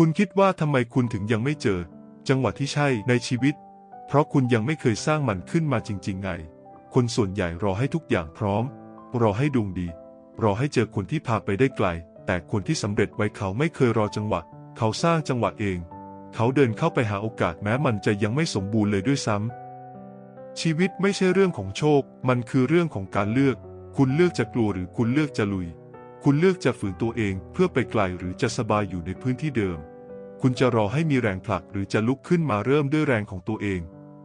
คุณคิดว่าทำไมคุณถึงยังไม่เจอ จังหวะที่ใช่ในชีวิต เพราะคุณยังไม่เคยสร้างมันขึ้นมาจริง ๆ ไง คนส่วนใหญ่รอให้ทุกอย่างพร้อม รอให้ดวงดี รอให้เจอคนที่พาไปได้ไกล แต่คนที่สำเร็จไว้เขาไม่เคยรอจังหวะ เขาสร้างจังหวะเอง เขาเดินเข้าไปหาโอกาสแม้มันจะยังไม่สมบูรณ์เลยด้วยซ้ำชีวิตไม่ใช่เรื่องของโชค มันคือเรื่องของการเลือก คุณเลือกจะกลัวหรือคุณเลือกจะลุย คุณเลือกจะฝืนตัวเองเพื่อไปไกลหรือจะสบายอยู่ในพื้นที่เดิม คุณจะรอให้มีแรงผลักหรือจะลุกขึ้นมาเริ่มด้วยแรงของตัวเอง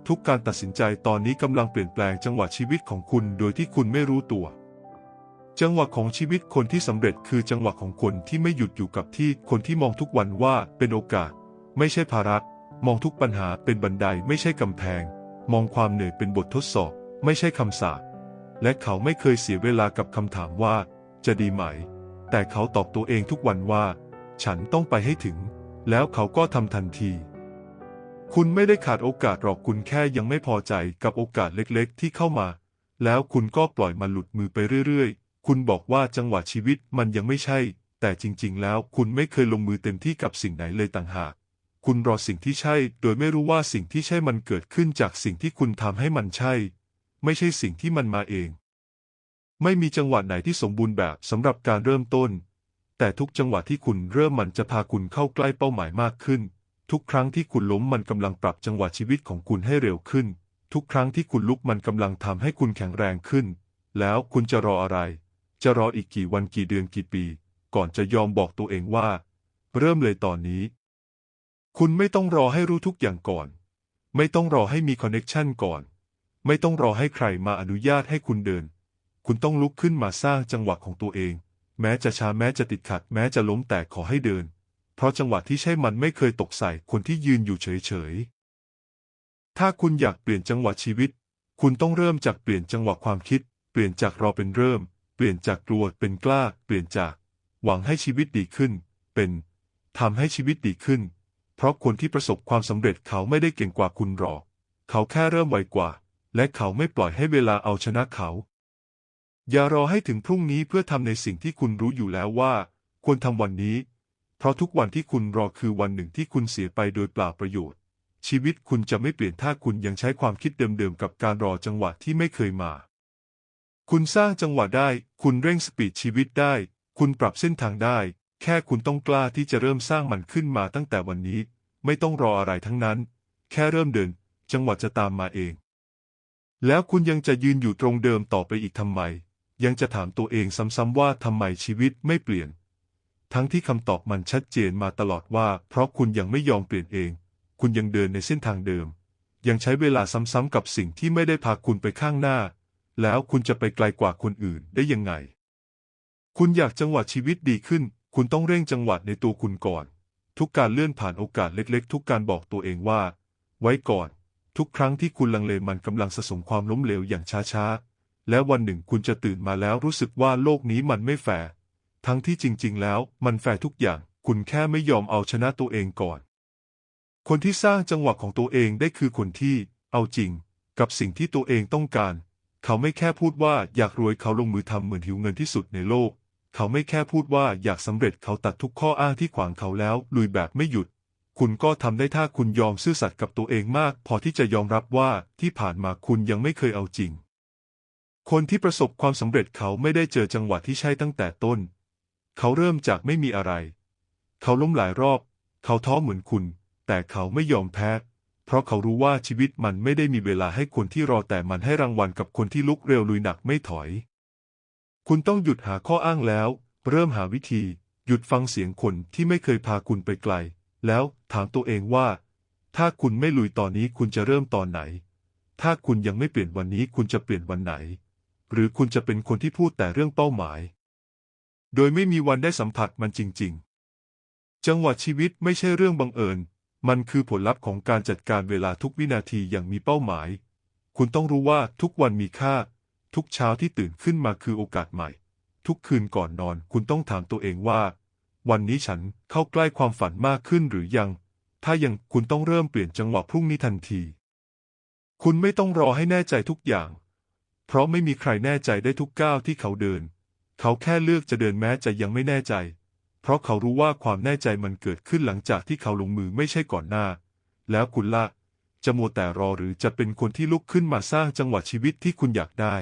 ทุกการตัดสินใจตอนนี้กำลังเปลี่ยนแปลงจังหวะชีวิตของคุณโดยที่คุณไม่รู้ตัว จังหวะของชีวิตคนที่สำเร็จคือจังหวะของคนที่ไม่หยุดอยู่กับที่คนที่มองทุกวันว่าเป็นโอกาส ไม่ใช่ภาระมองทุกปัญหาเป็นบันไดไม่ใช่กำแพง มองความเหนื่อยเป็นบททดสอบ ไม่ใช่คำสาปและเขาไม่เคยเสียเวลากับคำถามว่า จะดีไหม แต่เขาตอบตัวเองทุกวันว่า ฉันต้องไปให้ถึง แล้วเขาก็ทำทันที คุณไม่ได้ขาดโอกาสหรอกคุณแค่ยังไม่พอใจกับโอกาสเล็กๆ ที่เข้ามา แล้วคุณก็ปล่อยมันหลุดมือไปเรื่อยๆ คุณบอกว่าจังหวะชีวิตมันยังไม่ใช่ แต่จริงๆ แล้วคุณไม่เคยลงมือเต็มที่กับสิ่งไหนเลยต่างหาก คุณรอสิ่งที่ใช่ โดยไม่รู้ว่าสิ่งที่ใช่มันเกิดขึ้นจากสิ่งที่คุณทำให้มันใช่ ไม่ใช่สิ่งที่มันมาเอง ไม่มีจังหวะไหนที่สมบูรณ์แบบสำหรับการเริ่มต้น แต่ทุกจังหวะที่คุณเริ่มมันจะพาคุณเข้าใกล้เป้าหมายมากขึ้น ทุกครั้งที่คุณล้มมันกำลังปรับจังหวะชีวิตของคุณให้เร็วขึ้น ทุกครั้งที่คุณลุกมันกำลังทำให้คุณแข็งแรงขึ้น แล้วคุณจะรออะไร จะรออีกกี่วันกี่เดือนกี่ปี ก่อนจะยอมบอกตัวเองว่า เริ่มเลยตอนนี้ คุณไม่ต้องรอให้รู้ทุกอย่างก่อน ไม่ต้องรอให้มีคอนเน็กชันก่อน ไม่ต้องรอให้ใครมาอนุญาตให้คุณเดิน คุณต้องลุกขึ้นมาสร้างจังหวะของตัวเอง แม้จะช้าแม้จะติดขัด แม้จะล้มแต่ขอให้เดิน เพราะจังหวะที่ใช่มันไม่เคยตกใส่คนที่ยืนอยู่เฉยๆ ถ้าคุณอยากเปลี่ยนจังหวะชีวิต คุณต้องเริ่มจากเปลี่ยนจังหวะความคิด เปลี่ยนจากรอเป็นเริ่ม เปลี่ยนจากกลัวเป็นกล้า เปลี่ยนจาก หวังให้ชีวิตดีขึ้น เป็นทำให้ชีวิตดีขึ้น เพราะคนที่ประสบความสำเร็จเขาไม่ได้เก่งกว่าคุณหรอก เขาแค่เริ่มไวกว่า และเขาไม่ปล่อยให้เวลาเอาชนะเขา อย่ารอให้ถึงพรุ่งนี้เพื่อทำในสิ่งที่คุณรู้อยู่แล้วว่า ควรทำวันนี้ เพราะทุกวันที่คุณรอคือวันหนึ่งที่คุณเสียไปโดยเปล่าประโยชน์ ชีวิตคุณจะไม่เปลี่ยนถ้าคุณยังใช้ความคิดเดิมๆกับการรอจังหวะที่ไม่เคยมา คุณสร้างจังหวะได้ คุณเร่งสปีดชีวิตได้ คุณปรับเส้นทางได้ แค่คุณต้องกล้าที่จะเริ่มสร้างมันขึ้นมาตั้งแต่วันนี้ ไม่ต้องรออะไรทั้งนั้น แค่เริ่มเดิน จังหวะจะตามมาเอง แล้วคุณยังจะยืนอยู่ตรงเดิมต่อไปอีกทำไม ยังจะถามตัวเองซ้ำๆว่าทำไมชีวิตไม่เปลี่ยน ทั้งที่คำตอบมันชัดเจนมาตลอดว่า เพราะคุณยังไม่ยอมเปลี่ยนเอง คุณยังเดินในเส้นทางเดิม ยังใช้เวลาซ้ำๆกับสิ่งที่ไม่ได้พาคุณไปข้างหน้า แล้วคุณจะไปไกลกว่าคนอื่นได้ยังไง คุณอยากจังหวะชีวิตดีขึ้น คุณต้องเร่งจังหวะในตัวคุณก่อน ทุกการเลื่อนผ่านโอกาสเล็ก ๆ ทุกการบอกตัวเองว่า ไว้ก่อน ทุกครั้งที่คุณลังเลมันกำลังสะสมความล้มเหลวอย่างช้าๆ และวันหนึ่งคุณจะตื่นมาแล้วรู้สึกว่าโลกนี้มันไม่แฟร์ทั้งที่จริง ๆ แล้วมันแฟร์ทุกอย่าง คุณแค่ไม่ยอมเอาชนะตัวเองก่อน คนที่สร้างจังหวะของตัวเองได้คือคนที่ เอาจริง กับสิ่งที่ตัวเองต้องการ เขาไม่แค่พูดว่าอยากรวยเขาลงมือทำเหมือนหิวเงินที่สุดในโลก เขาไม่แค่พูดว่าอยากสำเร็จเขาตัดทุกข้ออ้างที่ขวางเขาแล้วลุยแบบไม่หยุด คุณก็ทำได้ถ้าคุณยอมซื่อสัตย์กับตัวเองมาก พอที่จะยอมรับว่าที่ผ่านมาคุณยังไม่เคยเอาจริง คนที่ประสบความสำเร็จเขาไม่ได้เจอจังหวะที่ใช่ตั้งแต่ต้น เขาเริ่มจากไม่มีอะไร เขาล้มหลายรอบ เขาท้อเหมือนคุณ แต่เขาไม่ยอมแพ้ เพราะเขารู้ว่าชีวิตมันไม่ได้มีเวลาให้คนที่รอแต่มันให้รางวัลกับคนที่ลุกเร็วลุยหนักไม่ถอย คุณต้องหยุดหาข้ออ้างแล้ว เริ่มหาวิธี หยุดฟังเสียงคนที่ไม่เคยพาคุณไปไกล แล้วถามตัวเองว่า ถ้าคุณไม่ลุยตอนนี้คุณจะเริ่มตอนไหน ถ้าคุณยังไม่เปลี่ยนวันนี้คุณจะเปลี่ยนวันไหน หรือคุณจะเป็นคนที่พูดแต่เรื่องเป้าหมาย โดยไม่มีวันได้สัมผัสมันจริง ๆ จังหวะชีวิตไม่ใช่เรื่องบังเอิญ มันคือผลลัพธ์ของการจัดการเวลาทุกวินาทีอย่างมีเป้าหมาย คุณต้องรู้ว่าทุกวันมีค่า ทุกเช้าที่ตื่นขึ้นมาคือโอกาสใหม่ ทุกคืนก่อนนอนคุณต้องถามตัวเองว่า วันนี้ฉันเข้าใกล้ความฝันมากขึ้นหรือยัง ถ้ายังคุณต้องเริ่มเปลี่ยนจังหวะพรุ่งนี้ทันที คุณไม่ต้องรอให้แน่ใจทุกอย่าง ราะไม่มีใครแน่ใจได้ทุกก้าวที่เขาเดิน เขาแค่เลือกจะเดินแม้จะยังไม่แน่ใจ เพราะเขารู้ว่าความแน่ใจมันเกิดขึ้นหลังจากที่เขาลงมือไม่ใช่ก่อนหน้า แล้วคุณล่ะจะมัวแต่รอหรือจะเป็นคนที่ลุกขึ้นมาสร้างจังหวะชีวิตที่คุณอยากได้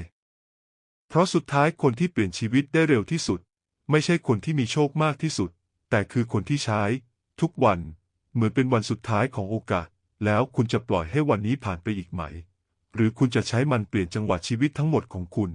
เพราะสุดท้ายคนที่เปลี่ยนชีวิตได้เร็วที่สุด ไม่ใช่คนที่มีโชคมากที่สุด แต่คือคนที่ใช้ ทุกวัน เหมือนเป็นวันสุดท้ายของโอกาส แล้วคุณจะปล่อยให้วันนี้ผ่านไปอีกไหม หรือคุณจะใช้มันเปลี่ยนจังหวะชีวิตทั้งหมดของคุณ